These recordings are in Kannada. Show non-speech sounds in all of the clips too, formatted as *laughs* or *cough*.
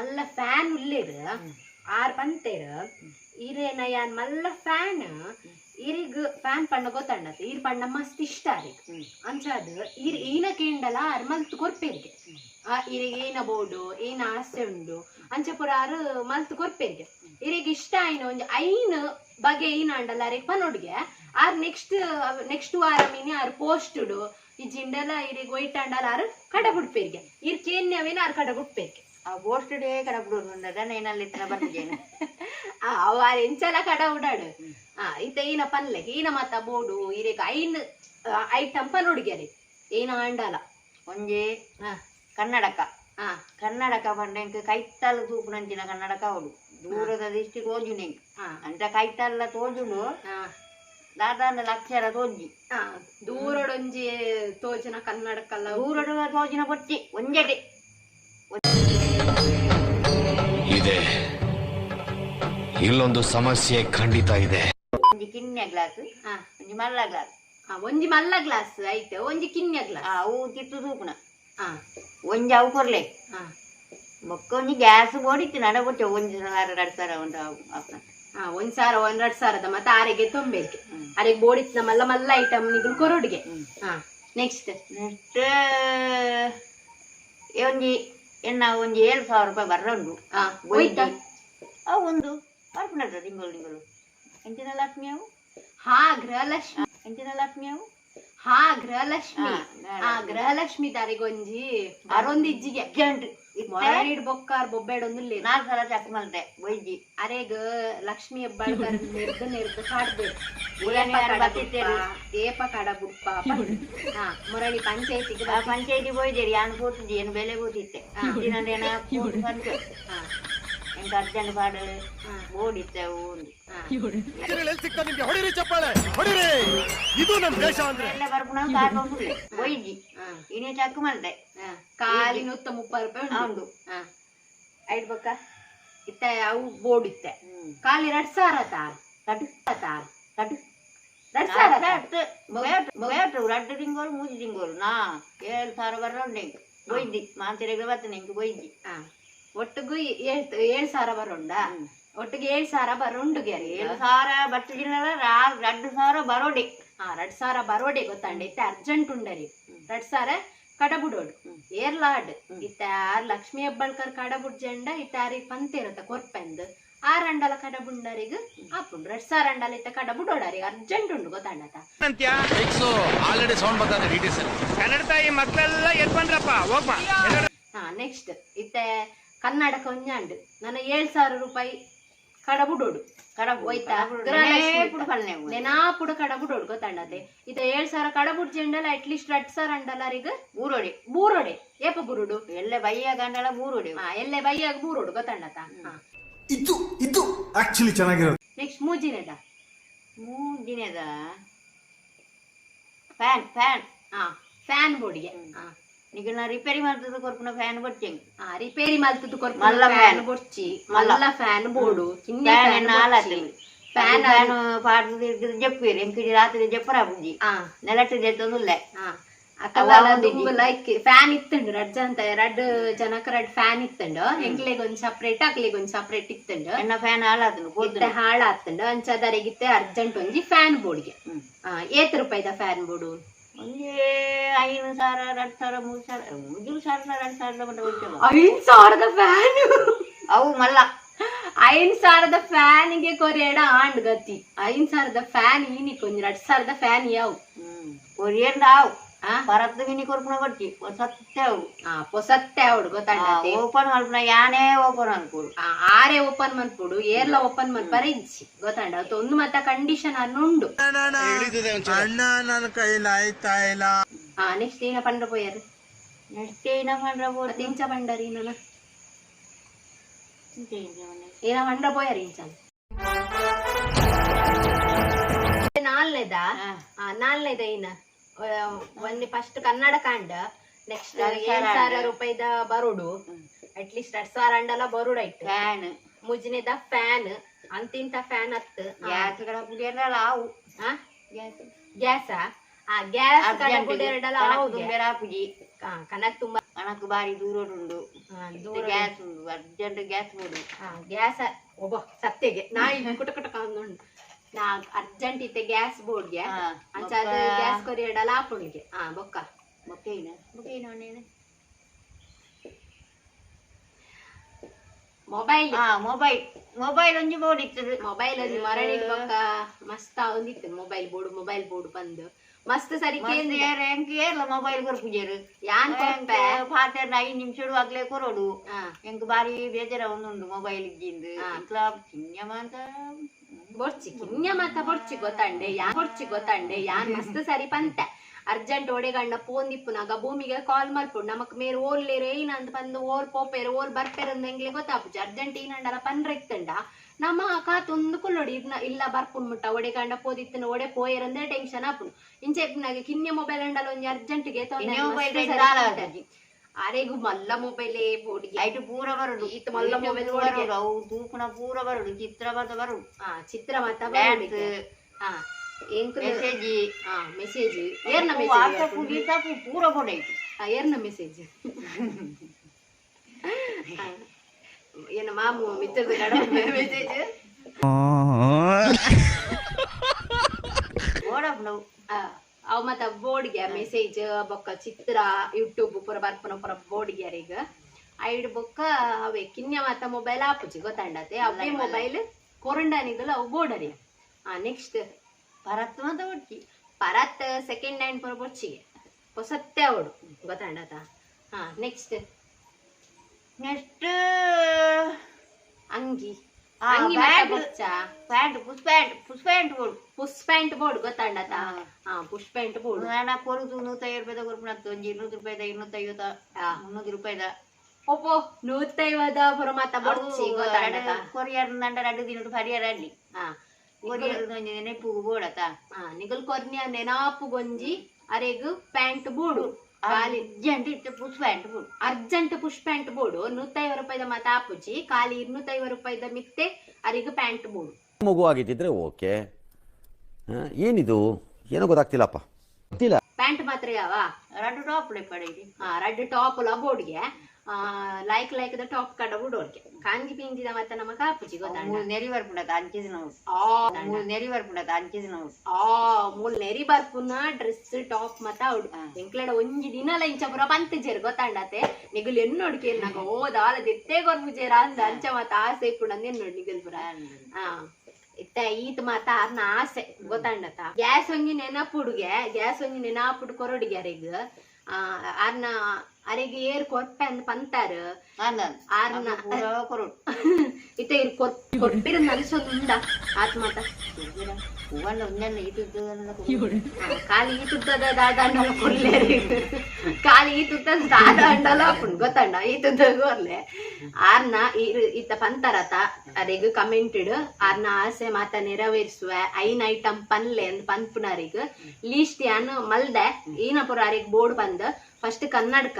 ಮಲ್ಲ ಫ್ಯಾನ್ ಉಲ್ಲೇರು ಆರ್ ಪಂತೇರ್ ಇರೇನ ಯಾನ್ ಮಲ್ಲ ಫ್ಯಾನ್ ಇರಿಗ್ ಫ್ಯಾನ್ ಪಂಡ ಗೊತ್ತಣ್ಣ ಇರ್ ಪಂಡ ಮಸ್ತ್ ಇಷ್ಟ ಆರಿಗ್ ಅಂಚಾದ್ ಇರ್ ಈನ ಕೇಂಡಲ ಆರ್ ಮಲ್ತ್ ಕೊರ್ಪೇರಿಗೆ. ಆ ಇರಿಗೆ ಏನ ಬೋಡು ಏನ ಆಸೆ ಉಂಡು ಅಂಚ ಪುರ ಆರು ಮಲ್ತ್ ಕೊರ್ಪೇರಿಗೆ. ಇರಿಗೆ ಇಷ್ಟ ಆಯ್ನ ಒಂಜಿ ಐನ್ ಬಗೆ ಏನ ಅಂಡಲ ಅರೆಗ್ ಪನೊಡ್ಗೆ ಆರ್ ನೆಕ್ಸ್ಟ್ ನೆಕ್ಸ್ಟ್ ವಾರ ಮೀನಿ ಆರ್ ಪೋಸ್ಟುಡು ಈ ಜಿಂಡಲ ಇರಿಗ್ ಒಯ್ಟ್ ಅಂಡಲ್ಲ ಆರು ಕಡ ಬಿಡ್ಪೇರಿಗೆ ಇರ್ ಕೇನ್ಯವೇನ ಆರ್ ಕಡ ಬಿಡ್ಪೇರಿಗೆ ಗೋಸ್ಟ್ ಡೇ ಕಡ ಬಿಡೋದು ನೇನಲ್ಲಿ ಇತ್ರ ಬರ್ತಿದ್ದೇನೆ ಆ ಅವ ಎಂಚಲ ಕಡ ಉಡಾಡು ಆ ಇತ್ತ ಈನ ಪನ್ಲೆ ಈನ ಮತ್ತ ಬೋಡು ಇರೇಕ ಐನ್ ಐಟಮ್ ಪನೊಡ್ಗೆರೆ ಏನ ಅಂಡಲ. ಒಂಜೆ ಕನ್ನಡಕ. ಆ ಕನ್ನಡಕ ಪಂಡೆಂಕ್ ಕೈತಲ್ ತೂಪುನಂಚಿನ ಕನ್ನಡಕ ಅವಳು. ದೂರದ ದಿಷ್ಟಿ ತೋಜುನೆಂಕ್. ಅಂತ ಕೈತಲ್ಲ ತೋಜುನು ದಾದಾಂಡ ಲಕ್ಷರ ತೋಜಿ. ದೂರಡೊಂಜಿ ತೋಜಿನ ಕನ್ನಡಕ್ಕಲ್ಲ ದೂರಡು ತೋಜಿನ ಪೊಚ್ಚಿ ಒಂಜೆಡೆ. ಇದೆ. ಇಲ್ಲೊಂದು ಸಮಸ್ಯೆ ಖಂಡಿತ ಇದೆ. ಒಂಜಿ ಕಿನ್ಯ ಗ್ಲಾಸ್ ಹಾ ಒಂಜಿ ಮಲ್ಲ ಗ್ಲಾಸ್ ಆ, ಒಂಜಿ ಮಲ್ಲ ಗ್ಲಾಸ್ ಐತೆ ಒಂಜಿ ಕಿನ್ಯ ಗ್ಲಾಸ್ ಆ ಅವು ತಿಟ್ಟು ತೂಪುನ ಆ ಒಂಜಿ ಅವು ಕೊರ್ಲೆ. ಆ ಬೊಕ್ಕ ಒಂಜಿ ಗ್ಯಾಸ್ ಓಡಿತ್ತು ನಡ ಕೊಚ್ಚ ಒಂಜಿ ಸಾರ ಎರಡು ಸಾರ ಒಂದು ಅಪ್ನ ಆ ಒಂದ್ ಸಾವಿರ ಒಂದೆರಡು ಸಾವಿರದ ಮತ್ತೆ ಆರೆಗೆ ತೊಂಬೇಕೆ ಹ್ಮ್. ಅರೆಗ್ ಬೋಡಿತ್ನ ಮಲ್ಲ ಮಲ್ಲ ಐಟಮ್ ನಿಗುಲ್ ಕೊರೊಡ್ಗೆ. ಹಾ ನೆಕ್ಸ್ಟ್ ನೆಕ್ಸ್ಟ್ ಒಂಜಿ ಎನ್ನ ಒಂದು ಏಳು ಸಾವಿರ ರೂಪಾಯಿ ಬರ್ರ ಉಂಟು ಆ ಹೋಯ್ತಾ. ಆ ಒಂದು ಬರ್ಪುನದ ತಿಂಗಳು ತಿಂಗಳು. ಎಂಚಿನ ಲಕ್ಷ್ಮಿ ಅವು? ಹಾ ಗೃಹಲಕ್ಷ್ಮಿ. ಎಂಟಿನ ಲಕ್ಷ್ಮಿ ಅವು? ಹಾ ಗೃಹಲಕ್ಷ್ಮಿ. ಹಾ, ಆ ಗೃಹಲಕ್ಷ್ಮಿ ತಾರಿಗೊಂಜಿ ಅರೊಂದು ಇಜ್ಜಿಗೆ ಅಕ್ಕಿ ಬೊಕ್ಕಾರ್ ಬೊಬ್ಬೆಡೊಂದು ನಾಲ್ಕು ಸಲ ಚೆಕ್ ಮಾಡ್ದೆ ಬೈಜಿ ಗ ಲಕ್ಷ್ಮಿ ಹೆಬ್ಬಾಳ್ಕರ್ ನಿರ್ದು ನಿರ್ದು ಕಾಡ್ಬೇಕು ಊರನೇ ಯಾರು ಬರ್ತಿದ್ದೇರು? ಏಪ ಕಡ ಬುಡ್ಪ ಹಾ ಮುರಳಿ ಪಂಚಾಯತಿಗೆ ಆ ಪಂಚಾಯತಿ ಹೋಯ್ದಿರಿ ಯಾನ್ ಕೂತಿದ್ದಿ ಏನು ಬೆಲೆ ಕೂತಿತ್ತೆ? ದಿನ ಬಂತು. ಎಂತ ಅರ್ಜೆಂಟ್ ಪಾಡು ಹಾ ಓಡಿತ್ತೆ ಒಂದು ಹಾ ಹೊಡಿರಿ ಚಪ್ಪಾಳೆ ಹೊಡಿರಿ. ಇದು ನಮ್ಮ ದೇಶ ಅಂದ್ರೆ. ಎಲ್ಲ ಇನ್ನೇ ಚೆಕ್ ಮಾಡಿದೆ. ಕಾಲಿನ ಉತ್ತ ಮುಪ್ಪ ರೂಪಾಯಿ ಉಂಡು ಐಡ್ ಬೊಕ್ಕ ಇತ್ತ ಅವು ಬೋರ್ಡ್ ಇತ್ತೆ ಕಾಲಿ ಎರಡು ಸಾವಿರ ತಾರ್. ಕಟ್ಟು ತಾರ್. ಕಟ್ಟು ಎರಡು ಸಾವಿರ ರಡ್ಡು ತಿಂಗಳು ಮೂಜಿ ತಿಂಗಳು ನಾ ಏಳು ಸಾವಿರ ಬರ್ರಂಡೆ ಬೈದಿ ಮಾಂತಿರೆಗೆ ಬರ್ತೇನೆ ಇಂಕ ಬೈದಿ ಹಾ. ಒಟ್ಟಿಗೂ ಏಳ್ ಏಳ್ ಸಾವಿರ ಬರೋಂಡ? ಒಟ್ಟಿಗೆ ಏಳ್ ಸಾವಿರ ಬರೋಂಡು ಗೆರೆ. ಏಳು ಸಾವಿರ ಬರ್ತಿದ್ದಿಲ್ಲ ರಡ್ಡು ಸಾವಿರ ಬರೋಡಿ. ಹಾ ಎರಡ್ ಸಾವಿರ ಬರೋಡೆ ಗೊತ್ತಾಂಡ. ಇತ್ತೆ ಅರ್ಜೆಂಟ್ ಉಂಡರಿ. ಎರಡ್ ಸಾವಿರ ಕಡಬುಡೋಡು. ಏರ್ಲಾಡ್. ಇತ್ತ ಆರ್ ಲಕ್ಷ್ಮಿ ಹೆಬ್ಬಳ್ಕರ್ ಕಡಬುಡ್ ಜಂಡ ಇತ್ತ ಆರಿಗೆ ಪಂತಿರತ್ತ ಕೊರ್ಪೆಂದ್. ಆ ಅಂಡಲ ಕಡಬುಂಡರಿಗ್ ಆಪುಂಡು ಎರಡ್ ಸಾವಿರ ಅಂಡಲ ಇತ್ತ ಕಡಬುಡೋಡರಿ ಅರ್ಜೆಂಟ್ ಉಂಡು ಗೊತ್ತಾಂಡತ? ಆಲ್ರೆಡಿ ಸೌಂಡ್ ಕನ್ನಡ ತಾಯಿ ಮಕ್ಕಳೆಲ್ಲ ಎದ್ ಬಂದ್ರಪ್ಪ ಹೋಗ್ಬಾ. ಹಾ ನೆಕ್ಸ್ಟ್ ಇತ್ತ ಕನ್ನಡಕ ಒಂಜಾಂಡ್ ನನ್ನ ಏಳ್ ಸಾವಿರ ರೂಪಾಯಿ ಕಡಬುಡೋಡು. ಕಡಬು ಹೋಯ್ತಾ? ಪುಡ್ಪಲ್ನೆ ನೆನಾಪುಡ ಕಡಬುಡೋಡು ಗೊತ್ತಾಂಡದೆ ಇತ್ತ ಏಳ್ ಸಾವಿರ ಕಡಬುಡ್ ಜಂಡಲ ಅಟ್ಲೀಸ್ಟ್ ಎರಡ್ ಸಾವಿರ ಅಂಡಲ್ಲ ಈಗ ಬೂರೋಡೆ. ಏಪ ಬುರುಡು? ಎಲ್ಲ ಬೈಯಾಗ ಗಂಡಲ ಬೂರೋಡೆ. ಹಾ ಎಲ್ಲೆ ಬೈಯಾಗ ಬೂರೋಡು ಗೊತ್ತಾಂಡತ? ಇದು ಇದು ಆಕ್ಚುಲಿ ಚೆನ್ನಾಗಿರೋದು. ನೆಕ್ಸ್ಟ್ ಮೂಜಿನೇದ. ಮೂಜಿನೇದ? ಫ್ಯಾನ್ ಫ್ಯಾನ್ ಹಾ ಫ್ಯಾನ್ ಬೋರ್ಡ್ಗೆ. ಹಾ. ಈಗ ನಾ ರಿಪೇರಿ ಮಾಡ್ತದ ಕೊರ್ಪುನ ಫ್ಯಾನ್ ಬರ್ತೇನೆ ಹಾ ರಿಪೇರಿ ಮಲ್ತದ್ದು ಕೊರ್ಪು ಮಲ್ಲ ಫ್ಯಾನ್ fan. ಬೊಡ್ಚಿ ಮಲ್ಲ. ಮಲ್ಲ ಫ್ಯಾನ್ ಬೋರ್ಡು ಕಿನ್ನೆ ಫ್ಯಾನ್ ಫ್ಯಾನ್ ನಾಲಾತಿ ಫ್ಯಾನ್ ಫ್ಯಾನ್ ಪಾಡ್ದು ತಿರ್ಗಿದ್ ಜಪ್ಪಿರಿ ಎಂಕಿಡಿ ರಾತ್ರಿ ಜಪ್ಪರ ಬುಜ್ಜಿ ಹಾ ನೆಲಟ್ಟು ಜೆತ್ತೊಂದುಲ್ಲೆ ಹಾ ಅಕ್ಕಲ್ಲ ಒಂದು ದುಂಬು ಲೈಕ್ ಫ್ಯಾನ್ ಇತ್ತಂಡು ರಡ್ ಅಂತ ಎರಡ್ ಜನಕ್ ರಡ್ ಫ್ಯಾನ್ ಇತ್ತಂಡು ಎಂಕ್ಲೆಗ್ ಒಂದ್ ಸಪ್ರೇಟ್ ಅಕ್ಲೆಗ್ ಒಂದ್ ಸಪ್ರೇಟ್ ಇತ್ತಂಡು ಎನ್ನ ಫ್ಯಾನ್ ಹಾಳಾತನು ಇತ್ತೆ ಪೋದ್ನ ಹಾಳಾತ್ತಂಡು ಅಂಚದರಿಗಿತ್ತೆ ಅರ್ಜೆಂಟ್ ಒಂಜಿ ಫ್ಯಾನ್ ಬೋರ್ಡ್ಗೆ ಹ್ಮ್. ಹಾ ಏತ್ ರೂಪಾಯಿದ ಫ್ಯಾನ್ ಬೋರ್ಡು ಒಂದೇ ಐದು ಸಾವಿರ ಎರಡು ಸಾವಿರ ಮೂರು ಸಾವಿರ ಮೂರು ಸಾವಿರ ಎರಡು ಸಾವಿರದ ಮಟ್ಟ ಹೋಗ್ತೇವೆ ಐದ್ ಸಾವಿರದ ಫ್ಯಾನ್ ಅವು ಮಲ್ಲ ಐದ್ ಸಾವಿರದ ಫ್ಯಾನ್ಗೆ ಕೊರೆಯಡ ಆಂಡ್ ಗತಿ ಐದ್ ಸಾವಿರದ ಫ್ಯಾನ್ ಈನಿ ಕೊಂಜ ಎರಡ್ ಸಾವಿರದ ಫ್ಯಾನ್ ಯಾವು ಹ್ಮ್ ಕೊರಿಯಂಡ ಅವು ಆ? ಪರತ್ತು ಮಿನಿ ಕೊರ್ಪುನ ಬಟ್ಟಿ ಸತ್ತೆ ಅವು ಆ ಪೊಸತ್ತೆ ಅವಡು ಗೊತ್ತಾಂಡತೆ ಓಪನ್ ಮಲ್ಪುನ ಯಾನೇ ಓಪನ್ ಅನ್ಕೋಡು ಆ, ಆರೆ ಓಪನ್ ಮನ್ಪುಡು ಏರ್ಲ ಓಪನ್ ಮನ್ಪರ ಇಜ್ಜಿ ಗೊತ್ತಾಂಡ ಅವತ್ತು ಒಂದು ಮತ್ತ ಕಂಡೀಷನ್ ಅನ್ನುಂಡು. ಅಣ್ಣ ನನ್ನ ಕೈಲಿ ಆಯ್ತಾ ಇಲ್ಲ. ಹಾ ನೆಕ್ಸ್ಟ್ ಏನ ಪಂಡ ಪೋಯರು ನೆಕ್ಸ್ಟ್ ಏನ ಮಾಡ್ರ ಮತ್ತೆ ಇಂಚ ಪಂಡರಿ ನನ್ನ ಏನ ಪಂಡ ಪೋಯರು ಇಂಚ? ನಾಲ್ನೇದ? ಆ, ನಾಲ್ನೇದ ಏನ? ಒಂದ್ ಫಸ್ಟ್ ಕನ್ನಡ ಕಾಂಡ ನೆಕ್ಸ್ಟ್ ಏಳ್ ಸಾವಿರ. ರೂಪಾಯಿದ ಬರುಡು. ಅಟ್ಲೀಸ್ಟ್ ಎರಡ್ ಸಾವಿರ ಅಂಡಲ ಬರುಡು ಆಯ್ತು. ಫ್ಯಾನ್ ಮುಜಿನಿದ ಫ್ಯಾನ್ ಅಂತಿಂತ ಫ್ಯಾನ್ ಹತ್ತು ಗ್ಯಾಸ್ಗಳ ಪುಡಿಯಲ್ಲ ಅವು. ಆ? ಗ್ಯಾಸ್. ಆ ಗ್ಯಾಸ್ ತುಂಬೇರ ಆಪುಜಿ ಕನಕ್ ತುಂಬಾ ಕಣಕ್ ಬಾರಿ ದೂರ ಉಂಡು. ಗ್ಯಾಸ್ ಉಂಡು. ಅರ್ಜೆಂಟ್ ಗ್ಯಾಸ್ ಬೋಡು ಗ್ಯಾಸ್ ಒಬ್ಬ ಸತ್ತೆಗೆ. ನಾ ಇಲ್ಲಿ ಕುಟ ಕುಟ ಕಾಂದುಂಡು ನಾ ಅರ್ಜೆಂಟ್ ಇತ್ತೆ ಗ್ಯಾಸ್ ಬೋರ್ಡ್ಗೆ ಅಂಚಾದ ಬೊಕ್ಕ- ಗ್ಯಾಸ್ ಕೊರಿಯಡಲ್ಲ ಆಪುಣಿಗೆ ಹಾ ಬೊಕ್ಕ. ಬೊಕ್ಕೇನ ಬೊಕ್ಕೇನ ಮೊಬೈಲ್ ಹಾ ಮೊಬೈಲ್ ಮೊಬೈಲ್ ಒಂಜಿ ಬೋರ್ಡ್ ಇತ್ತದು ಮೊಬೈಲ್ ಅಲ್ಲಿ ಮರಳಿಗೆ ಬೊಕ್ಕ ಮಸ್ತ್ ಒಂದಿತ್ತು ಮೊಬೈಲ್ ಬೋರ್ಡ್ ಮೊಬೈಲ್ ಬೋರ್ಡ್ ಬಂದು. ಮಸ್ತ್ ಸರಿ ಕೇಂದ್ರ ಮೊಬೈಲ್ ಕೊರ್ಪುಜೇರು ಯಾನ್ ಪಾತೆರ್ನ ಐದು ನಿಮಿಷ ಆಗ್ಲೇ ಕೊರೋಡು. ಎಂಕ್ ಬಾರಿ ಬೇಜಾರ ಒಂದುಂಡು ಮೊಬೈಲ್ ಇದ್ದಿಂದು. ಚಿನ್ನಮ ಅಂತ ಬೊಡ್ಚಿ ಕಿನ್ಯ ಮಾತ ಬೊಡ್ಚಿ ಗೊತ್ತಂಡೆ ಯಾನ್ ಬೊಡ್ಚಿ ಗೊತ್ತಂಡೆ ಯಾನ್ ಮಸ್ತ್ ಸರಿ ಪಂತೆ. ಅರ್ಜೆಂಟ್ ಒಡೆಗಂಡ ಫೋನ್ ದಿಪ್ಪುನಾಗ ಭೂಮಿಗೆ ಕಾಲ್ ಮಲ್ಪುಂಡು ನಮಕ್ ಮೇರ್ ಓಲ್ಲೇರು ಏನಂತ ಬಂದು ಓರ್ ಪೋಪೇರು ಓರ್ ಬರ್ಪೇರು ಹೆಂಗ್ಲೆ ಗೊತ್ತಾಪುಜಿ. ಅರ್ಜೆಂಟ್ ಏನಂಡಲ ಪನ್ರ ಇತ್ತಂಡ ನಮ್ಮ ಕಾತೊಂದು ಕುಲ್ಲೊಡಿ ಇದ್ನ ಇಲ್ಲ ಬರ್ಪುನ್ ಮುಟ್ಟ ಒಡೆಗಂಡ ಪೋದಿತ್ತನ ಒಡೆ ಪೋಯರಂದ್ರೆ ಟೆನ್ಷನ್ ಆಪುನು. ನಾಗ ಕಿನ್ನೆ ಮೊಬೈಲ್ ಅಂಡಲ ಒಂಜಿ ಅರ್ಜೆಂಟ್ಗೆ ತೊಂದರೆ ರೆಂಡ್ ಆಲ ಆತುಜಿ. ಅರೆಗು ಮಲ್ಲ ಮೊಬೈಲೇ ಬೋಡಿಗೆ ಐಟು ಪೂರ ಬರುಡು ಈತ ಮಲ್ಲ ಈತ mobile ಪೂರ ಒಳಗೆ. ಬರುಡು, ಅವು ತೂಪುನ ಪೂರ ಬರುಡು ಚಿತ್ರ ಬತ್ತ ಬರುಡು ಹಾ ಚಿತ್ರ ಮತ್ತ ಡ್ಯಾನ್ಸ್ ಹಾ ಎಂಕ್ ಮೆಸೇಜ್ ಹಾ ಮೆಸೇಜ್ ಏರ್ನ ವಾಟ್ಸಪ್ ಮೆಸೇಜ್ ಗೀಸಪ್ ಪೂರ ಕೊಡೈತು ಏರ್ನ ಮೆಸೇಜ್ ಏನು ಮಾಮು ಮಿತ್ತದ ಕಡ ಮೆಸೇಜ್ ಓಡಪ್ ನಾವು ಅವ್ ಮತ್ತ ಬೋರ್ಡ್ಗೆ ಮೆಸೇಜ್ ಬೊಕ್ಕ ಚಿತ್ರ ಯೂಟ್ಯೂಬ್ ಪೂರ ಬರ್ಪನ ಪೂರ ಈಗ. ಐಡ್ ಬೊಕ್ಕ ಅವೆ ಕಿನ್ಯ ಮಾತ ಮೊಬೈಲ್ ಆಪುಜಿ ಗೊತ್ತಾಂಡತೆ. ಅವೇ ಮೊಬೈಲ್ ಕೊರಂಡಾನಿದ್ದಲ್ಲ ಅವು ಬೋಡರಿ. ಆ ನೆಕ್ಸ್ಟ್ ಪರತ್ ಮಾತ ಹುಡ್ಕಿ ಪರತ್ ಸೆಕೆಂಡ್ ಹ್ಯಾಂಡ್ ಪೂರ ಬೊಚ್ಚಿಗೆ. ಹೊಸತ್ತೆ ಅವಡು ಗೊತ್ತಾಂಡತ. ಹಾ ನೆಕ್ಸ್ಟ್ ನೆಕ್ಸ್ಟ್ ಅಂಗಿ. ಅಂಗಿ bag. Pant push pant push pant push board ಗೊತ್ತಾಂಡತ ಹಾ. Push pant board. ನಾನು ಕೊಡುದು ನೂತೈವತ್ತು ರೂಪಾಯಿದ ಕೊಡ್ಬಿಡತ್ತು ಒಂಜಿ ಇನ್ನೂರು ರೂಪಾಯಿದ ಇನ್ನೂತ್ತೈವತ್ತ ಹಾ. ಮುನ್ನೂರು ರೂಪಾಯಿದ. ಒಪ್ಪೋ. ನೂತೈವದ ಗೊತ್ತಾಂಡತ ಕೊರಿಯರ್ ನಂಡ ಪರಿಯರ್ ಅಲ್ಲಿ. ಹಾ. ಕೊರಿಯರ್ ಒಂಜಿ ನೆನಪು ಬೋಡತ ಹಾ ನಿಗಲ್ ಕೊರ್ನಿಯ ನೆನಪುಗೊಂಜಿ ಅರೆಗು ಪ್ಯಾಂಟ್ ಬೋಡು ಅರ್ಜೆಂಟ್ ಇತ್ತು ಪುಸ್ ಪ್ಯಾಂಟ್ ಬೋಡು ಅರ್ಜೆಂಟ್ ಪುಷ್ ಪ್ಯಾಂಟ್ ಬೋಡು. ನೂತೈವ ರೂಪಾಯಿದ ಮತ್ತ ಆಪುಜಿ ಖಾಲಿ ಇನ್ನೂತೈವ ರೂಪಾಯಿದ ಮಿತ್ತೆ ಅರಿಗ ಪ್ಯಾಂಟ್ ಬೋಡು. ಮಗು ಆಗಿದ್ದಿದ್ರೆ ಓಕೆ. ಏನಿದು? ಏನೋ ಗೊತ್ತಾಗ್ತಿಲ್ಲಪ್ಪ. ಗೊತ್ತಿಲ್ಲ. ಪ್ಯಾಂಟ್ ಮಾತ್ರ ಯಾವ ಎರಡು ಟಾಪ್ ಪಡೆಯಿರಿ ಆ ರೆಡ್ ಟಾಪ್ ಲ ಬೋರ್ಡ್ಗೆ ಆ ಲೈಕ್ ಲೈಕ್ ದ ಟಾಪ್ ಕಡ ಬೋರ್ಡ್ಗೆ ಕಾಂಜಿ ಪಿಂಜಿದ ಮತ್ತೆ ನಮ್ಮ ಕಾಪುಜಿ ಗೊತ್ತಾಂಡ ಮೂರು ನೆರಿ ಬರ್ಪುಂಡತ ಅಂಚಿದ ನಾವು ಆ ಮೂರು ನೆರಿ ಬರ್ಪುಂಡತ ಅಂಚಿದ ನಾವು ಆ ಮೂಲ್ ನೆರಿ ಬರ್ಪುನ ಡ್ರೆಸ್ ಟಾಪ್ ಮತ್ತ ಅವ್ಡು ಎಂಕ್ಲೆಡ ಒಂಜಿ ದಿನಲ ಇಂಚ ಪುರ ಪಂತಜೇರ್ ಗೊತ್ತಾಂಡತೆ ನಿಗುಲ್ ಎನ್ನೋಡ್ಕೆ ನಾಗ ಓದಾಲ ದೆತ್ತೆ ಗೊರ್ಬುಜೇರ ಅಂದ ಅಂಚ ಮತ್ತ ಆಸೆ ಇಪ್ಪುಂಡು ಅಂದ್ ಎನ್ನೋಡ್ ನಿಗುಲ್ ಪುರ ಆ ಇತ್ತ ಈತ್ ಮಾತ ಅದ್ನ ಆಸೆ ಗೊತ್ತಾಂಡತ? ಗ್ಯಾಸ್ ಒಂಜಿ ನೆನಪುಡ್ಗೆ ಗ್ಯಾಸ್ ಒಂಜಿ ನೆನಪುಡು ಕೊರಡಿಗೆ ಅರೆಗ್ ಆ ಅರ್ನ ಅರೆಗ್ ಏರ್ ಕೊರ್ಪೆ ಅಂದ್ ಪಂತಾರ ಆರ್ನ ಇತ್ತ ಇರ್ ಕೊರ್ ಕೊರ್ಪಿರ ಉಂಡ ಆತ್ ಮಾತ ಕಾಲಿ ಒಂದೆಲ್ಲ ಇಟ್ಟಿದ್ದು ಆ, ಖಾಲಿ ಈ ತುತ್ತದ ಕಾಲಿ ಈ ತುತ್ತ ದಾದಂಡಲ ಪುಣ್ ಗೊತ್ತಂಡ ಈ ತುತ್ತ ಕೊರ್ಲೆ ಆರ್ನ ಇರ್- ಇತ್ತ ಪಂತರತ ಕಮೆಂಟ್ ಕಮೆಂಟೆಡ್ ಆರ್ನ ಆಸೆ ಮಾತ ನೆರವೇರಿಸುವ. ಐನ್ ಐಟಮ್ ಪನ್ಲೆ ಅಂದ್ ಪನ್ಪುನರಿಗ್ ಲೀಸ್ಟ್ ಯಾನು ಮಲ್ದೆ. ಈನ ಪುರ ಅರಿಗ್ ಬೋರ್ಡ್ ಬಂದ್ ಫಸ್ಟ್ ಕನ್ನಡಕ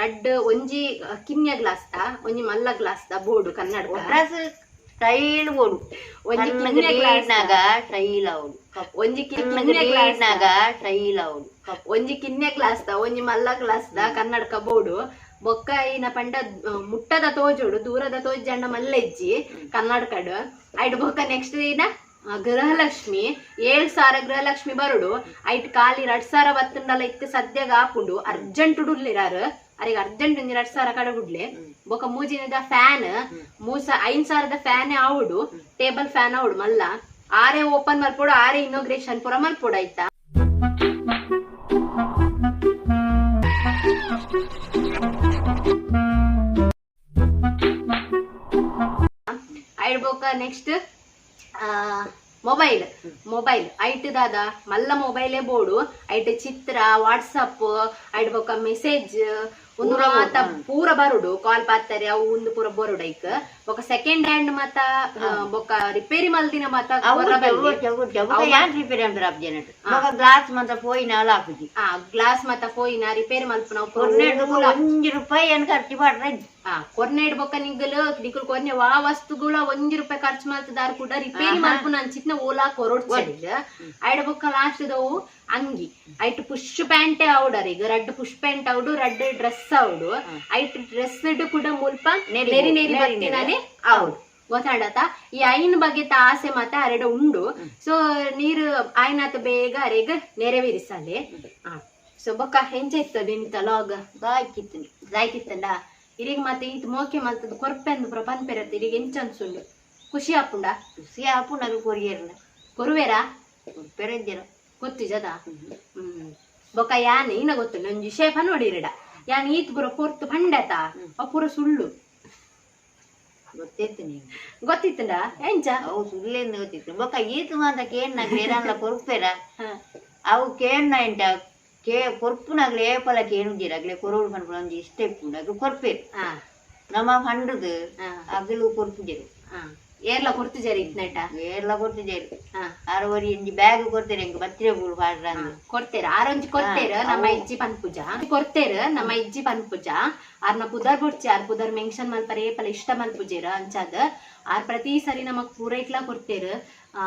ರೆಡ್ ಒಂಜಿ ಕಿನ್ಯ ಗ್ಲಾಸ್ ದ ಒಂಜಿ ಮಲ್ಲ ಗ್ಲಾಸ್ ದ ಬೋರ್ಡ್ ಕನ್ನಡಕ. ಟ್ರೈಲ್ ಬೋಡು ಒಂಜಿ ಕಣ್ಣಗೆ ಕಿನ್ಯ ಗ್ಲಾಸ್ ನಾಗ ಸ್ಟೈಲ್ ಅವಳು ಒಂಜಿ ಕಣ್ಣಗೆ ಕಿನ್ಯ ಗ್ಲಾಸ್ ನಾಗ ಸ್ಟೈಲ್ ಅವಳು ಒಂಜಿ ಕಿನ್ನೆ ಗ್ಲಾಸ್ ದ ಒಂಜಿ ಮಲ್ಲ ಗ್ಲಾಸ್ ದ ಕನ್ನಡಕ ಬೋರ್ಡ್. ಬೊಕ್ಕ ಈನ ಪಂಡ ಮುಟ್ಟದ ತೋಜೋಡು ದೂರದ ತೋಜಂಡ ಮಲ್ಲೆಜ್ಜಿ ಕನ್ನಡಕಡು. ಐಡ್ ಬೊಕ್ಕ ನೆಕ್ಸ್ಟ್ ದಿನ ಗೃಹಲಕ್ಷ್ಮಿ, ಏಳ್ ಸಾರ ಗೃಹಲಕ್ಷ್ಮಿ ಬರುಡು, ಐಟ್ ಕಾಲಿ ಎರಡ್ ಸಾರ ಬತ್ತಂಡಲ ಇತ್ತು ಸದ್ಯಗ ಹಾಪುಂಡು ಅರ್ಜೆಂಟ್ ಉಡುಲ್ಲಿರಾರು ಅರಿಗೆ ಅರ್ಜೆಂಟ್ ಒಂಜಿ ಎರಡ್ ಸಾವಿರ ಕಡೆ ಬೊಕ ಮೂಜಿನದ ಫ್ಯಾನ್, ಮೂಸ ಐನ್ ಸಾವಿರದ ಫ್ಯಾನ್ ಆವುಡು. ಟೇಬಲ್ ಫ್ಯಾನ್ ಆವುಡು ಮಲ್ಲ. ಆರೇ ಓಪನ್ ಮಲ್ಪೋಡು, ಆರೇ ಇನ್ನೋಗ್ರೇಷನ್ ಪುರ ಮಲ್ಪೋಡು ಆಯ್ತಾ. ನೆಕ್ಸ್ಟ್ ಮೊಬೈಲ್ ಮೊಬೈಲ್ ಐಟ್ ದಾದ ಮಲ್ಲ ಮೊಬೈಲೇ ಬೋಡು. ಐಟ್ ಚಿತ್ರ ವಾಟ್ಸಪ್ ಐಡ್ಬೋಕ ಮೆಸೇಜ್ ಒಂದು ಮಾತ ಪೂರ ಬರುಡು ಕಾಲ್ ಪಾತ್ತಾರೆ ಅವು ಒಂದು ಪೂರ ಬರುಡು ಐಕ್ ಬೊಕ ಸೆಕೆಂಡ್ ಹ್ಯಾಂಡ್ ಮಾತ ಬೊಕ ರಿಪೇರಿ ಮಲ್ದಿನ ಮಾತ ರಿಪೇರಿ ಅಂದ್ರೆ ಅಬ್ಜೆನೆಟ್ ಗ್ಲಾಸ್ ಮಾತ ಪೋಯಿನ ಅಲ್ಲ ಆ ಗ್ಲಾಸ್ ಮತ್ತ ಫೋಯಿನ ರಿಪೇರಿ ಮಲ್ಪ ನಾವು ಒಂಜಿ ರೂಪಾಯಿ ಏನ್ ಖರ್ಚು ಮಾಡ್ರೆ. ಆ ಕೊರ್ನೆ ಬೊಕ ನಿಂಗಲು ನಿಕುಲ್ ಕೊರ್ನೆ ವಾ ವಸ್ತುಗಳ ಒಂಜಿ ರೂಪಾಯಿ ಖರ್ಚು ಮಾಡ್ತದಾರ ಕೂಡ ರಿಪೇರಿ ಮಲ್ಪ ನಾನು ಚಿತ್ನ ಓಲಾ ಕೊರೋಡ್ ಐಡ ಬೊಕ್ಕ ಲಾಸ್ಟ್ ದವು ಅಂಗಿ. ಐಟ್ ಪುಷ್ ಪ್ಯಾಂಟ್ ಅವಡರ್ ಈಗ. ರಡ್ ಪುಷ್ ಪ್ಯಾಂಟ್ ಔಡು ರಡ್ ಡ್ರೆಸ್ ಅವಡು ಐಟ್ ಡ್ರೆಸ್ ಕೂಡ ಮುಲ್ಪ ನೆರಿ ನೆರಿ ಬೊ- ನೆರಿ ಗೊತ್ತಾಡತ್ತ ಈ ಐನ್ ಬಗ್ಗೆ ಆಸೆ ಮಾತ ಅರೆಡ ಉಂಡು. ಸೊ ನೀರು ಆಯ್ನಾತ ಬೇಗ ಅರೆಗ ನೆರವೇರಿಸಲೆ. ಸೊ ಬೊಕ್ಕ ಹೆಂಚೆ ಇರ್ತದೆ ನಿಂತ ಲಾಗ? ದಾಯ್ಕಿತ್ತು ದಾಯ್ತಿತ್ತಂಡ ಇರಿಗೆ ಮತ್ತೆ ಈತ್ ಮೋಕೆ ಮಲ್ತದ ಕೊರ್ಪೆಂದು ಪ್ರಪನ್ ಪನ್ಪೆರತ್ತೆ ಇರಿಗೆ ಎಂಚ ಅನ್ಸುಂಡು ಖುಷಿ ಆಪುಂಡ? ಖುಷಿ ಆಪು ನಗು ಕೊರಿಯರ್ನ. ಕೊರುವೆರಾ? ಗೊತ್ತು ಜದ ಹ್ಮ್. ಬೊಕ ಯಾನ್ ಇನ್ನ ಗೊತ್ತು ನಂಜಿ ಶೇಫ ನೋಡಿರಡ ಯಾನ್ ಈತ್ ಬುರ ಪೊರ್ತು ಪಂಡೆತ ಅಪುರ ಪುರ ಸುಳ್ಳು. ಗೊತ್ತಿತ್ತು ನೀನು ಗೊತ್ತಿತ್ತಂಡ? ಎಂಚ? ಅವು ಸುಳ್ಳೆಂದು ಗೊತ್ತಿತ್ತು. ಬೊಕ್ಕ ಈತು ಮಾತ ಕೇಳ್ನಾಗ್ಲಿ ಏರಲ್ಲ ಕೊರ್ಪೆರ. ಹ. ಅವು ಕೇಳ್ನ ಎಂಟ ಕೇ ಕೊರ್ಪುನಾಗ್ಲಿ ಏಪಲ ಕೇಳುದಿರಾಗ್ಲಿ ಕೊರೋಡು ಪನ್ಪುನ ಒಂಜಿ ಇಷ್ಟೇ ಪುಂಡ ಕೊರ್ಪೇರು. ನಮ್ಮ ಹಂಡುದು ಅಗಲು ಕೊರ್ಪುಜೆರು. ಆ. ಏರ್ಲ ಕೊರ್ತು ಜರಿ. ಇತ್ನಟ ಎಲ್ಲ ಕೊರ್ತಿಜೆರು ಹಾ ಅರವರಿ ಒಂಜಿ ಬ್ಯಾಗ್ ಕೊಡ್ತೇನೆ ಎಂಕ್ ಬತ್ತಿರ ಬೂರು ಪಾಡ್ರ ಕೊಡ್ತೇರ? ಆರೊಂಜಿ ಕೊಡ್ತೇರ? ಹಾ, ನಮ್ಮ ಅವು- பூஜா ಪನ್ಪುಜ? நம்ம ನಮ್ಮ ಇಜ್ಜಿ பூஜா ಆರ್ನ ಪುದರ್ ಬುಡ್ಚಿ ಆರ್ ಪುದರ್ ಮೆನ್ಷನ್ ಮಲ್ಪರೆ ಏಪಲ ಇಷ್ಟ ಮಲ್ಪುಜೇರ ಅಂಚಾದ. ಆರ್ ಪ್ರತಿ ಸರಿ ನಮಗ್ ಪೂರೈಕ್ಲ ಕೊಡ್ತೇರ. ಆ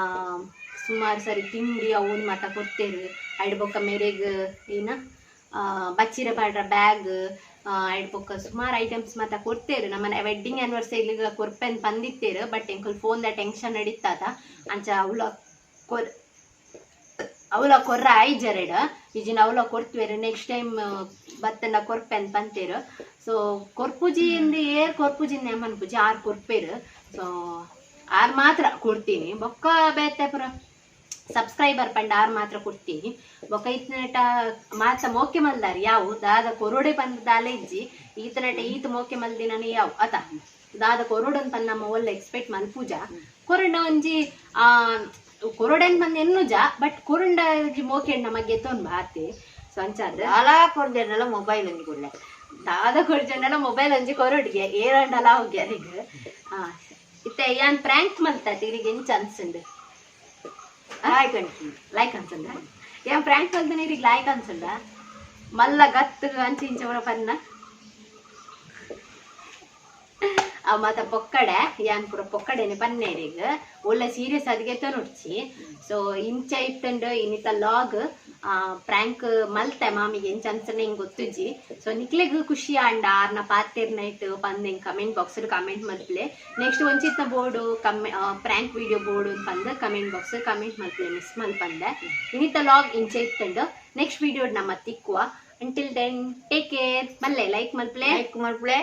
ಸುಮಾರು ಸರಿ ತಿಂಡಿ ಅವನ್ ಮತ ಐಡ್ ಐಡ್ಬೊಕ್ಕ ಮೇರೆಗ್ ಏನ? ಆ, ಬಚ್ಚಿರ ಪಾಡ್ರ ಬ್ಯಾಗ್ ಐಡ್ಬೊಕ್ಕ ಸುಮಾರು ಐಟಮ್ಸ್ ಮಾತ್ರ ಕೊಡ್ತೇರು. ನಮ್ಮನ ವೆಡ್ಡಿಂಗ್ ಆನಿವರ್ಸರಿಗ ಕೊರ್ಪೆನ್ ಬಂದಿತ್ತೇರು ಬಟ್ ಎಂಕುಲ್ ಫೋನ್ ದ ಟೆನ್ಷನ್ ನಡೀತದ. ಅಂಚ ಅವಳ ಕೊರ್ ಅವಲ ಕೊರ್ರ ಐಜರೆಡ್ ಈಜಿನ ಅವಲ ಕೊಡ್ತೇವೆ ನೆಕ್ಸ್ಟ್ ಟೈಮ್ ಬತ್ತನ ಕೊರ್ಪೆನ್ ಬಂತೇರು ಸೊ ಕೊರ್ಪುಜಿ ಇಂದ ಏರ್ ಕೊರ್ಪುಜಿ ನೆಮನ್ ಪೂಜಿ, ಆರ್ ಕೊರ್ಪೇರು. ಸೊ ಆರ್ ಮಾತ್ರ ಕೊಡ್ತೀನಿ. ಬೊಕ್ಕ ಬೇತೆ ಪುರ. ಸಬ್ಸ್ಕ್ರೈಬರ್ ಪಂಡ ಆರ್ ಮಾತ್ರ ಕೊಡ್ತೀನಿ. ಬೊಕ್ಕ ಮಾತ್ರ ಮಾತ ಮೋಕೆ ಮಲ್ದಾರಿ ಯಾವು? ದಾದ ಕೊರೋಡೆ ಪಂದ ದಾಲೆ ಇಜ್ಜಿ. ಈತನಟ ಈತ ಮೋಕೆ ಮಲ್ದಿನ ಯಾವು? ಅತ. ದಾದ ಕೊರೋಡನ್ ಪಂದ ನಮ್ಮ ಒಳ್ಳೆ ಎಕ್ಸ್ಪೆಕ್ಟ್ ಮಲ್ಪೂಜ ಕೊರಡ ಒಂಜಿ ಆ ಕೊರಡನ್ ಎನ್ನು ಜಾ ಬಟ್ ಕೊರಂಡ ಮೋಕೆ ನಮಗೆ ತೊಂದ್ ಬಾತೆ ಸೊ ಅಲಾ ಅಲ ಕೊಡ್ದೇನಲ್ಲ ಮೊಬೈಲ್ ಒಂಜಿ ಕೊಡ್ಲೆ. ದಾದ ಕೊಡ್ಜಂಡಲ ಮೊಬೈಲ್ ಒಂಜಿ ಕೊರೊಡ್ಗೆ ಏರಂಡಲ ಹೋಗ್ಯ ಈಗ ಆ ಇತ್ತೆ ಯಾನ್ ಪ್ರ್ಯಾಂಕ್ ಮಲ್ತಾ ತಿರಿಗೆ ಎಂಚ ಅನ್ಸುಂಡು ಹಾಯ್ అండి ಲೈಕ್ ಅನ್ಸಂದ ఏం ಪ್ರ್ಯಾಂಕ್ ಮಲ್ತನ ಇರಿಗೆ ಲೈಕ್ ಅನ್ಸಂದ ಮಲ್ಲ ಗತ್ತು ಅಂಚಿ ಇಂಚವರ ಪನ್ನ. ಆ ಮತ್ತ ಪೊಕ್ಕಡೆ ಯಾನ್ ಪುರ ಪೊಕ್ಕಡೆನೆ ಪನ್ನೇರಿಗ. ಒಳ್ಳೆ ಸೀರಿಯಸ್ ಅದ್ಗೆ ನೋಡ್ಚಿ ಸೊ ಇಂಚ ಇತ್ತಂಡು ಇನ್ನಿತ ಲಾಗ್ ಪ್ರಾಂಕ್ ಮಲ್ತೆ ಮಾಮಿಗೆ ಎಂಚ ಅನ್ಸನೆ ಹಿಂಗ್ ಗೊತ್ತಿಜ್ಜಿ. ಸೊ ನಿಕ್ಲೆಗ್ ಖುಷಿ ಆಂಡ ಆರ್ನ ಪಾತೆರ್ ನೈಟ್ ಪಂದ್ ಹಿಂಗ್ ಕಮೆಂಟ್ ಬಾಕ್ಸ್ ಕಮೆಂಟ್ ಮಲ್ಪ್ಲೆ ನೆಕ್ಸ್ಟ್ ಒಂಚಿತ್ನ ಬೋರ್ಡು ಕಮೆ ಪ್ರ್ಯಾಂಕ್ ವಿಡಿಯೋ ಬೋರ್ಡ್ ಪಂದ್ ಕಮೆಂಟ್ ಬಾಕ್ಸ್ ಕಮೆಂಟ್ ಮಲ್ಪ್ಲೆ ಮಿಸ್ ಮಲ್ಪಂದೆ ಇನ್ನಿತ ಲಾಗ್ ಇಂಚ ಇತ್ತಂಡು. ನೆಕ್ಸ್ಟ್ ವಿಡಿಯೋ ನಮ್ಮ ತಿಕ್ಕುವ. ಅಂಟಿಲ್ ದೆನ್ ಟೇಕ್ ಕೇರ್ ಮಲ್ಲೆ ಲೈಕ್ ಮಲ್ಪ್ಲೆ ಲೈಕ್ ಮಲ್ಪುಳೆ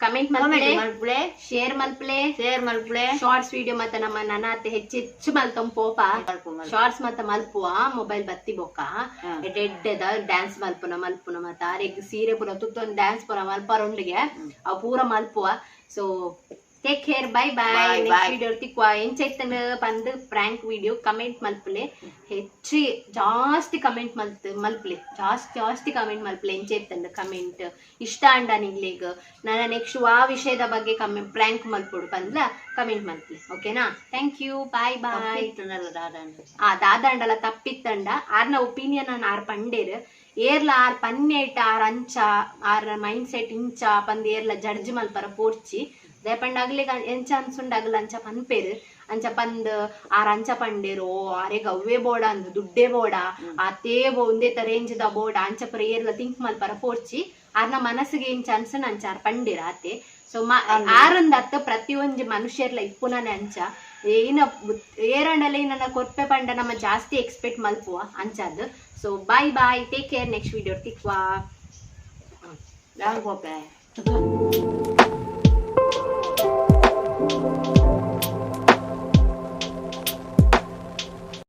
ಕಮೆಂಟ್ ಮಲ್ಪಳೆ ಶೇರ್ ಮಲ್ಪಳೆ ಶೇರ್ ಮಲ್ಪಳೆ ಶಾರ್ಟ್ಸ್ ವಿಡಿಯೋ ಮತ್ತೆ ನಮ್ಮ ನನಾತೆ ಹೆಚ್ಚೆಚ್ಚು ಮಲ್ತಂ ಪೋಪ. ಶಾರ್ಟ್ಸ್ ಮತ್ತೆ ಮಲ್ಪುವ. ಮೊಬೈಲ್ ಬತ್ತಿ ಬೊಕ್ಕ. ಎಡ್ಡೆದ ಡ್ಯಾನ್ಸ್ ಮಲ್ಪುನ ಮಲ್ಪುನ ಮತ್ತ. ಆರೆಗ್ ಸೀರೆ ಪುರ ತುತ್ತೊಂದು ಡ್ಯಾನ್ಸ್ ಪುರ ಮಲ್ಪರೊಂಡಿಗೆ ಅವು ಪೂರ ಮಲ್ಪುವ. So take care bye bye Bye, next video ಎಂಚೈತನ ಬಂದು ಪ್ರ್ಯಾಂಕ್ ವಿಡಿಯೋ ಕಮೆಂಟ್ ಮಲ್ಪಲೆ. ಹೆಚ್ಚಿ ಜಾಸ್ತಿ ಕಮೆಂಟ್ ಮಲ್ತ್ ಮಲ್ಪಲೆ. ಜಾಸ್ತಿ ಜಾಸ್ತಿ ಕಮೆಂಟ್ ಮಲ್ಪಲೆ ಎಂಚೈತಂದ ಕಮೆಂಟ್ ಇಷ್ಟ ಅಂಡ ನಿಂಗ್ಲೀಗ. ನನ್ನ ನೆಕ್ಸ್ಟ್ ಆ ವಿಷಯದ ಬಗ್ಗೆ ಕಮೆಂಟ್ ಪ್ರ್ಯಾಂಕ್ ಮಲ್ಪಡು ಬಂದ್ಲ ಕಮೆಂಟ್ ಮಲ್ಪಲೆ. ಓಕೆನಾ ಥ್ಯಾಂಕ್ ಯು ಬಾಯ್ ಬಾಯ್ ಆ ದಾದಾಂಡಲ ತಪ್ಪಿತ್ತಂಡ. ಆರ್ನ ಒಪಿನಿಯನ್ ಆರ್ ಪಂಡೇರ್. ಏರ್ಲ ಆರ್ ಪನ್ನೇಟ ಆರ್ ಅಂಚ ಆರ್ ಮೈಂಡ್ ಸೆಟ್ ಇಂಚ ಪಂದ್ ಏರ್ಲ ಜಡ್ಜ್ ಮಲ್ಪರ ಪೋರ್ಚಿ. ದೇಪಂಡ ಅಗ್ಲಿಗ ಎಂಚ ಅನ್ಸುಂಡ ಅಗ್ಲ ಅಂಚ ಪನ್ಪೆರ್ ಅಂಚ ಪಂದ್ ಆರ್ ಅಂಚ ಪಂಡೇರು ಆರೆ ಗವ್ವೆ ಬೋಡ ಅಂದ್ ದುಡ್ಡೆ ಬೋಡ ಆತೇ ಬೋ ಒಂದೇ ತ ರೇಂಜ್ ದ ಬೋಡ ಅಂಚ ಪರ ಏರ್ಲ ತಿಂಕ್ ಮಲ್ಪರ ಪೋರ್ಚಿ ಆರ್ನ ಮನಸ್ಸಿಗೆ ಎಂಚ ಅನ್ಸನ್ ಅಂಚ ಆರ್ ಪಂಡೆರ್ ಆತೆ. ಸೊ ಆರಂದ ಅತ್ತ ಪ್ರತಿಯೊಂದು ಮನುಷ್ಯರ್ಲ ಇಪ್ಪುನನೆ ಅಂಚ ಏನ ಏರಂಡಲ್ಲ ನನ್ನ ಕೊರ್ಪೆ ಪಂಡ ನಮ್ಮ ಜಾಸ್ತಿ ಎಕ್ಸ್ಪೆಕ್ಟ್ ಮಲ್ಪುವ ಅಂಚಾದ್ so bye bye take care next video ತಿಕ್ವಾ. ಲಾಂಗ್ ಹೋಗ್ತೇನೆ *laughs*